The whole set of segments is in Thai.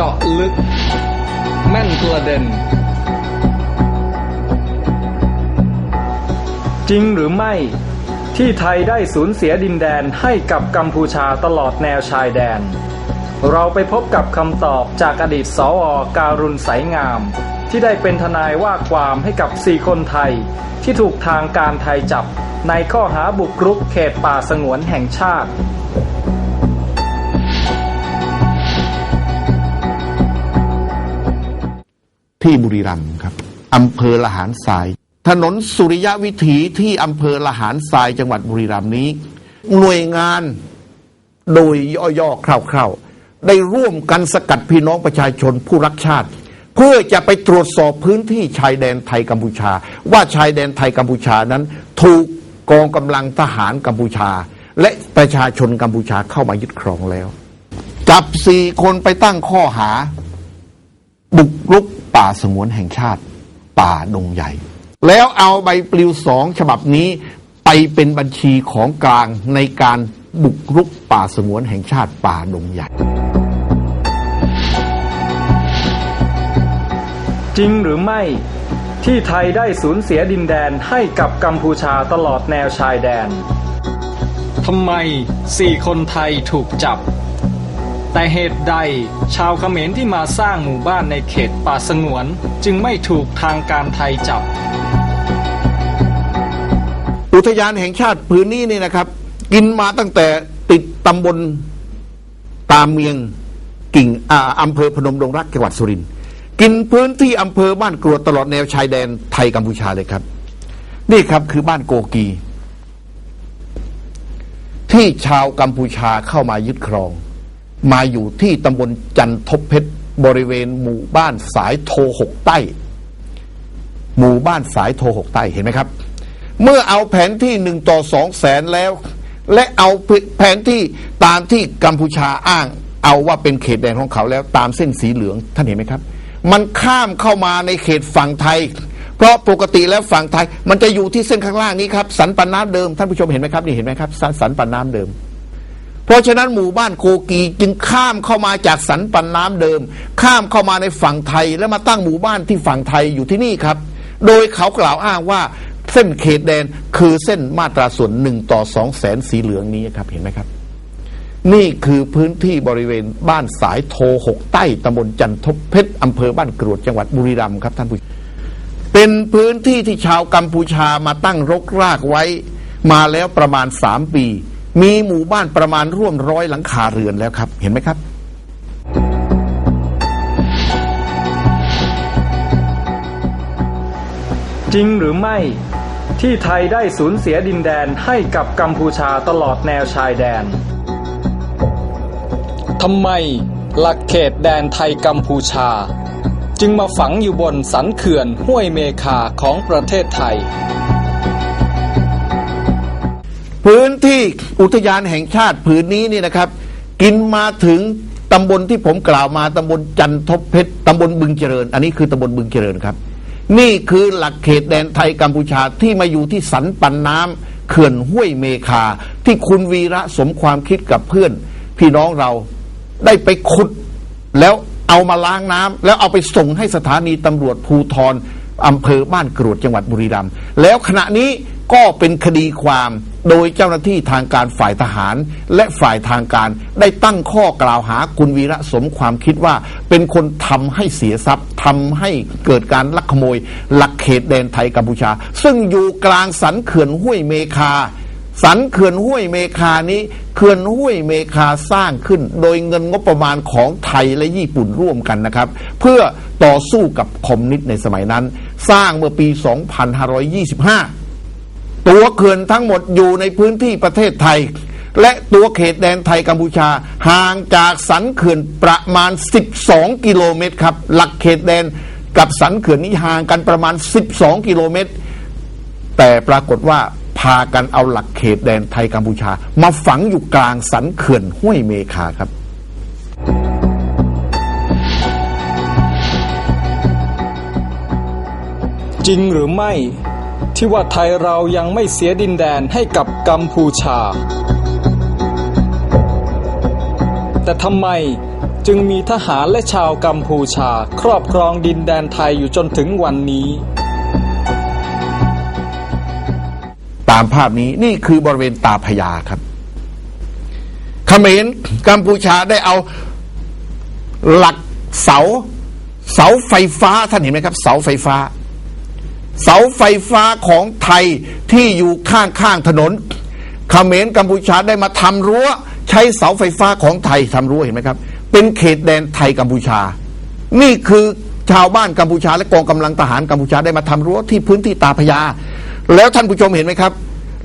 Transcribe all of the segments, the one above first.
จาะลึก แม่นประเด็นจริงหรือไม่ ที่ไทยได้สูญเสียดินแดนให้กับกัมพูชาตลอดแนวชายแดน เราไปพบกับคำตอบจากอดีตสวการุณสายงาม ที่ได้เป็นทนายว่าความให้กับสี่คนไทย ที่ถูกทางการไทยจับในข้อหาบุกรุกเขตป่าสงวนแห่งชาติ ที่บุรีรัมย์ครับอำเภอละหารทราย ถนนสุริยะวิถีที่อำเภอละหารทรายจังหวัดบุรีรัมย์นี้ หน่วยงานโดยย่อๆคร่าวๆ ได้ร่วมกันสกัดพี่น้องประชาชนผู้รักชาติ เพื่อจะไปตรวจสอบพื้นที่ชายแดนไทยกัมพูชา ว่าชายแดนไทยกัมพูชานั้น ถูกกองกำลังทหารกัมพูชา และประชาชนกัมพูชาเข้ามายึดครองแล้ว จับสี่คนไปตั้งข้อหา บุกรุก ป่าสงวนแห่งชาติ ป่าดงใหญ่ แล้วเอาใบปลิวสองฉบับนี้ไปเป็นบัญชีของกลางในการบุกรุกป่าสงวนแห่งชาติป่าดงใหญ่ จริงหรือไม่ที่ไทยได้สูญเสียดินแดนให้กับกัมพูชาตลอดแนวชายแดนทำไมสี่คนไทยถูกจับ แต่เหตุใดชาวเขมรที่มาสร้างหมู่บ้านในเขตป่าสงวน จึงไม่ถูกทางการไทยจับ อุทยานแห่งชาติพื้นนี้นี่นะครับ กินมาตั้งแต่ติดตำบลตามเมียงกิ่งอ่าอำเภอพนมดงรักจังหวัดสุรินทร์กินพื้นที่อำเภอบ้านกรวดตลอดแนวชายแดนไทยกัมพูชาเลยครับ นี่ครับคือบ้านโกกี ที่ชาวกัมพูชาเข้ามายึดครอง มาอยู่ที่ตำบลจันทบเพชรบริเวณหมู่บ้านสายโทหกใต้ หมู่บ้านสายโทหกใต้เห็นไหมครับ เมื่อเอาแผนที่หนึ่งต่อสองแสนแล้ว และเอาแผนที่ตามที่กัมพูชาอ้าง เอาว่าเป็นเขตแดนของเขาแล้วตามเส้นสีเหลืองท่านเห็นไหมครับ มันข้ามเข้ามาในเขตฝั่งไทย เพราะปกติแล้วฝั่งไทย มันจะอยู่ที่เส้นข้างล่างนี้ครับสันปันน้ำเดิมท่านผู้ชมเห็นไหมครับนี่เห็นไหมครับสันสันปันน้ำเดิม เพราะฉะนั้นหมู่บ้านโกกีจึงข้ามเข้ามาจากสันปันน้ำเดิม ข้ามเข้ามาในฝั่งไทยแล้วมาตั้งหมู่บ้านที่ฝั่งไทยอยู่ที่นี่ครับ โดยเขากล่าวอ้างว่าเส้นเขตแดนคือเส้นมาตราส่วนหนึ่งต่อสองแสนสีเหลืองนี้ครับเห็นไหมครับ นี่คือพื้นที่บริเวณบ้านสายโทหกใต้ตำบลจันทบเพชรอำเภอบ้านกรวดจังหวัดบุรีรัมย์ครับท่านผู้ชมเป็นพื้นที่ที่ชาวกัมพูชามาตั้งรกรากไว้ มาแล้วประมาณสามปี มีหมู่บ้านประมาณร่วมร้อยหลังคาเรือนแล้วครับ เห็นไหมครับ จริงหรือไม่ ที่ไทยได้สูญเสียดินแดนให้กับกัมพูชาตลอดแนวชายแดนทำไมหลักเขตแดนไทยกัมพูชา จึงมาฝังอยู่บนสันเขื่อนห้วยเมคาของประเทศไทย พื้นที่อุทยานแห่งชาติผืนนี้นี่นะครับ กินมาถึงตำบลที่ผมกล่าวมาตำบลจันทบเพชรตำบลบึงเจริญ อันนี้คือตำบลบึงเจริญครับ นี่คือหลักเขตแดนไทยกัมพูชาที่มาอยู่ที่สันปันน้ำเขื่อนห้วยเมคา ที่คุณวีระสมความคิดกับเพื่อน พี่น้องเราได้ไปขุด แล้วเอามาล้างน้ำแล้วเอาไปส่งให้สถานีตำรวจภูทรอำเภอบ้านกรวดจังหวัดบุรีรัมย์แล้วขณะนี้ ก็เป็นคดีความ โดยเจ้าหน้าที่ทางการฝ่ายทหาร และฝ่ายทางการได้ตั้งข้อกล่าวหาคุณวีระสมความคิดว่า เป็นคนทำให้เสียทรัพย์ทำให้เกิดการลักขโมย หลักเขตแดนไทยกัมพูชา ซึ่งอยู่กลางสันเขื่อนห้วยเมคาสันเขื่อนห้วยเมคานี้เขื่อนห้วยเมคาสร้างขึ้น โดยเงินงบประมาณของไทยและญี่ปุ่นร่วมกันนะครับ เพื่อต่อสู้กับคอมมิวนิสต์ในสมัยนั้น สร้างเมื่อปี 2525 ตัวเขื่อนทั้งหมดอยู่ในพื้นที่ประเทศไทย และตัวเขตแดนไทยกัมพูชา ห่างจากสันเขื่อนประมาณ 12 กิโลเมตรครับ หลักเขตแดนกับสันเขื่อนนี้ห่างกันประมาณ 12 กิโลเมตร แต่ปรากฏว่าพากันเอาหลักเขตแดนไทยกัมพูชา มาฝังอยู่กลางสันเขื่อนห้วยเมคาครับจริงหรือไม่ ที่ว่าไทยเรายังไม่เสียดินแดนให้กับกัมพูชา แต่ทำไมจึงมีทหารและชาวกัมพูชา ครอบครองดินแดนไทยอยู่จนถึงวันนี้ ตามภาพนี้นี่คือบริเวณตาพญาครับเขมรกัมพูชาได้เอาหลักเสา เสาไฟฟ้าท่านเห็นไหมครับ เสาไฟฟ้า เสาไฟฟ้าของไทยที่อยู่ข้างข้างๆถนนเขมรกัมพูชาได้มาทำรั้ว ใช้เสาไฟฟ้าของไทยทำรั้วเห็นไหมครับ เป็นเขตแดนไทยกัมพูชา นี่คือชาวบ้านกัมพูชา และกองกำลังทหารกัมพูชาได้มาทำรั้วที่พื้นที่ตาพญาแล้วท่านผู้ชมเห็นไหมครับ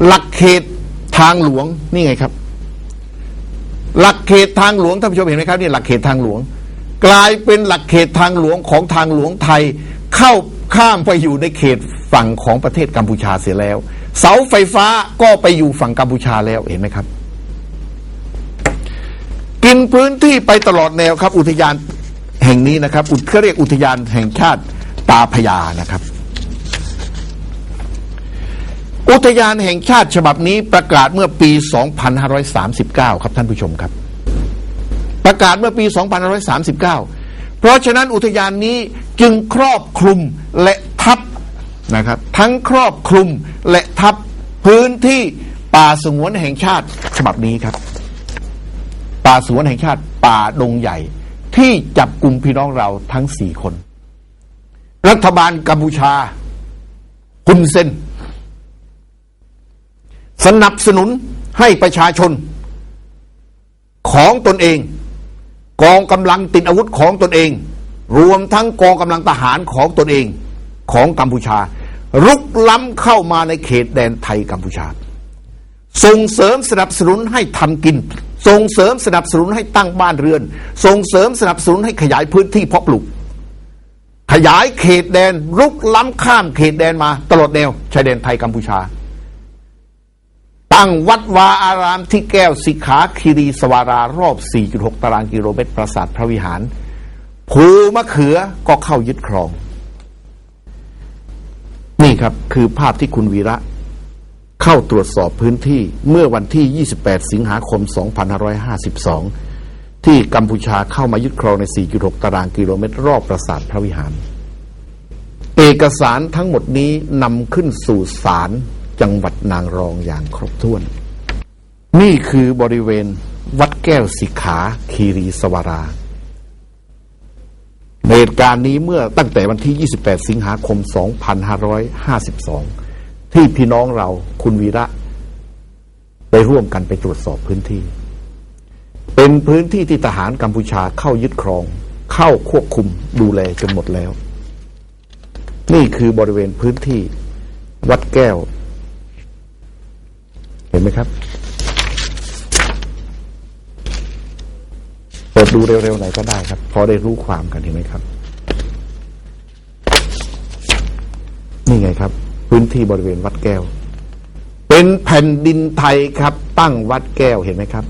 หลักเขตทางหลวงนี่ไงครับ หลักเขตทางหลวงท่านผู้ชมเห็นไหมครับนี่หลักเขตทางหลวง กลายเป็นหลักเขตทางหลวงของทางหลวงไทยเข้า ข้ามไปอยู่ในเขตฝั่งของประเทศกัมพูชาเสียแล้ว เสาไฟฟ้าก็ไปอยู่ฝั่งกัมพูชาแล้วเห็นไหมครับ กินพื้นที่ไปตลอดแนวครับ อุทยานแห่งนี้นะครับ อุทเขาเรียกอุทยานแห่งชาติตาพญานะครับ อุทยานแห่งชาติฉบับนี้ประกาศเมื่อปี 2539 ครับท่านผู้ชมครับ ประกาศเมื่อปี 2539เพ ราะฉะนั้นอุทยานนี้จึงครอบคลุมและทับนะครับ ทั้งครอบคลุมและทับพื้นที่ป่าสงวนแห่งชาติฉบับนี้ครับ ป่าสงวนแห่งชาติ ป่าดงใหญ่ ที่จับกลุ่มพี่น้องเราทั้งสี่คน รัฐบาลกัมพูชา คุณเซนสนับสนุนให้ประชาชนของตนเอง กองกำลังติดอาวุธของตนเอง รวมทั้งกองกำลังทหารของตนเองของกัมพูชา รุกล้ำเข้ามาในเขตแดนไทยกัมพูชา ส่งเสริมสนับสนุนให้ทำกิน ส่งเสริมสนับสนุนให้ตั้งบ้านเรือน ส่งเสริมสนับสนุนให้ขยายพื้นที่เพาะปลูก ขยายเขตแดนรุกล้ำข้ามเขตแดนมาตลอดแนวชายแดนไทยกัมพูชา ตั้งวัดวาอารามที่แก้วสิขาคีรีสวารารอบ 4.6 ตารางกิโลเมตรปราสาทพระวิหาร ภูมะเขือก็เข้ายึดครอง นี่ครับคือภาพที่คุณวีระเข้าตรวจสอบพื้นที่เมื่อวันที่ 28 สิงหาคม 2552 ที่กัมพูชาเข้ามายึดครองใน 4.6 ตารางกิโลเมตรรอบปราสาทพระวิหาร เอกสารทั้งหมดนี้นำขึ้นสู่ศาล จังหวัดนางรองอย่างครบถ้วน นี่คือบริเวณวัดแก้วสิกขาคีรีสวาราเหตุการณ์นี้เมื่อตั้งแต่วันที่ 28 สิงหาคม 2552 ที่พี่น้องเราคุณวีระไปร่วมกันไปตรวจสอบพื้นที่ เป็นพื้นที่ที่ทหารกัมพูชาเข้ายึดครอง เข้าควบคุมดูแลจนหมดแล้ว นี่คือบริเวณพื้นที่ วัดแก้ว ไหมครับ เปิดดูเร็วๆหน่อยก็ได้ครับ พอได้รู้ความกันเห็นไหมครับ นี่ไงครับ พื้นที่บริเวณวัดแก้ว เป็นแผ่นดินไทยครับ ตั้งวัดแก้วเห็นไหมครับ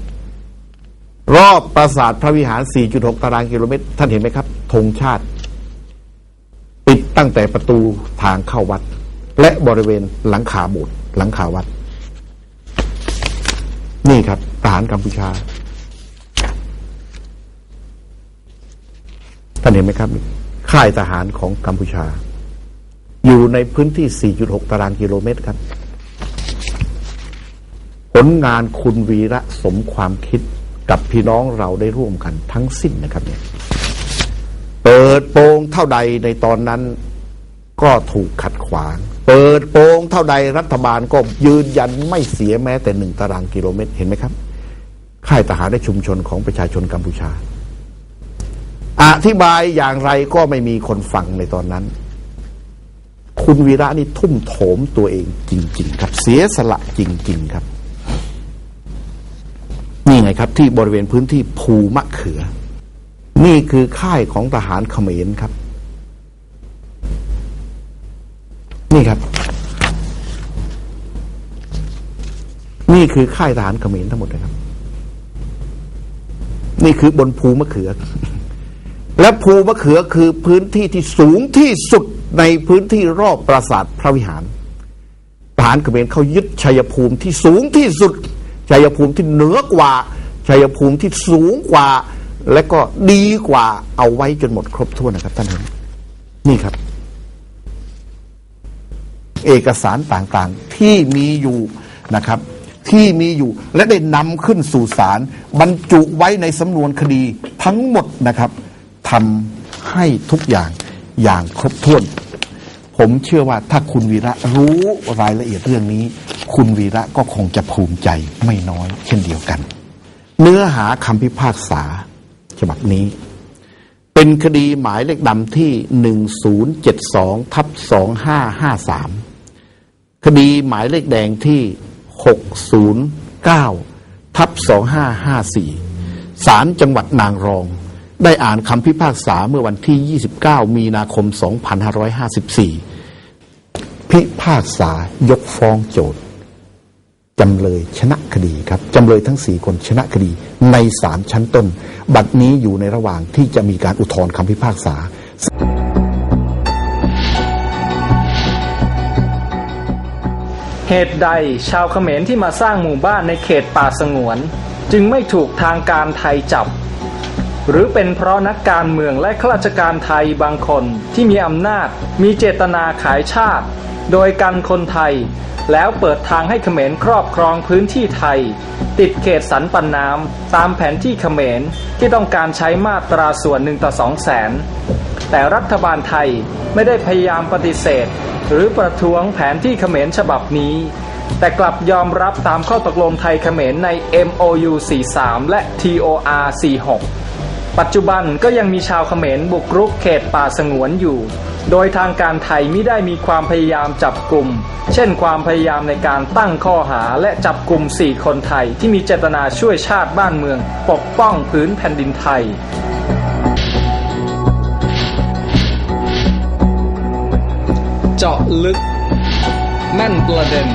รอบปราสาทพระวิหาร 4.6 ตารางกิโลเมตร ท่านเห็นไหมครับธงชาติปิดตั้งแต่ประตูทางเข้าวัด และบริเวณหลังคาโบสถ์หลังคาวัด นี่ครับทหารกัมพูชาท่านเห็นไหมครับ ค่ายทหารของกัมพูชา อยู่ในพื้นที่ 4.6 ตารางกิโลเมตรครับ ผลงานคุณวีระสมความคิดกับพี่น้องเราได้ร่วมกันทั้งสิ้นนะครับเนี่ย เปิดโปงเท่าใดในตอนนั้น ก็ถูกขัดขวาง เปิดโปงเท่าใดรัฐบาลก็ยืนยันไม่เสียแม้แต่หนึ่งตารางกิโลเมตรเห็นไหมครับ ค่ายทหารในชุมชนของประชาชนกัมพูชา อธิบายอย่างไรก็ไม่มีคนฟังในตอนนั้น คุณวีระนี่ทุ่มโถมตัวเองจริง ๆ ครับ เสียสละจริง ๆ ครับ นี่ไงครับ ที่บริเวณพื้นที่ภูมะเขือ นี่คือค่ายของทหารเขมรครับ นี่ครับ นี่คือค่ายทหารเขมรทั้งหมดนะครับ นี่คือบนภูมะเขือ และภูมะเขือคือพื้นที่ที่สูงที่สุดในพื้นที่รอบปราสาทพระวิหารทหารเขมรเขายึดชัยภูมิที่สูงที่สุดชัยภูมิที่เหนือกว่าชัยภูมิที่สูงกว่า และก็ดีกว่าเอาไว้จนหมดครบถ้วนนะครับท่านเห็นนี่ครับ เอกสารต่างๆ ที่มีอยู่นะครับ ที่มีอยู่และได้นำขึ้นสู่ศาลบรรจุไว้ในสำนวนคดีทั้งหมดนะครับทำให้ทุกอย่างอย่างครบถ้วน ผมเชื่อว่าถ้าคุณวีระรู้รายละเอียดเรื่องนี้ คุณวีระก็คงจะภูมิใจไม่น้อย เช่นเดียวกัน เนื้อหาคำพิพากษาฉบับนี้เป็นคดีหมายเลขดำที่ 1072ทับ2553 คดีหมายเลขแดงที่ 609 ทับ 2554 ศาลจังหวัดนางรอง ได้อ่านคำพิพากษาเมื่อวันที่ 29 มีนาคม 2554 พิพากษายกฟ้องโจทย์จำเลยชนะคดีครับ จำเลยทั้งสี่คนชนะคดี ในศาลชั้นต้น บัดนี้อยู่ในระหว่างที่จะมีการอุทธรณ์คำพิพากษา เหตุใดชาวเขมรที่มาสร้างหมู่บ้านในเขตป่าสงวน จึงไม่ถูกทางการไทยจับ หรือเป็นเพราะนักการเมืองและข้าราชการไทยบางคนที่มีอำนาจมีเจตนาขายชาติ โดยกันคนไทย แล้วเปิดทางให้เขมรครอบครองพื้นที่ไทย ติดเขตสันปันน้ำตามแผนที่เขมรที่ต้องการใช้มาตราส่วนหนึ่งต่อสองแสน แต่รัฐบาลไทยไม่ได้พยายามปฏิเสธ หรือประท้วงแผนที่เขมรฉบับนี้ แต่กลับยอมรับตามข้อตกลงไทยเขมรใน MOU 43 และ TOR 46 ปัจจุบันก็ยังมีชาวเขมรบุกรุกเขตป่าสงวนอยู่ โดยทางการไทยไม่ได้มีความพยายามจับกลุ่ม เช่นความพยายามในการตั้งข้อหาและจับกลุ่ม 4 คนไทยที่มีเจตนาช่วยชาติบ้านเมือง ปกป้องพื้นแผ่นดินไทย เจาะลึกแม่นประเด็น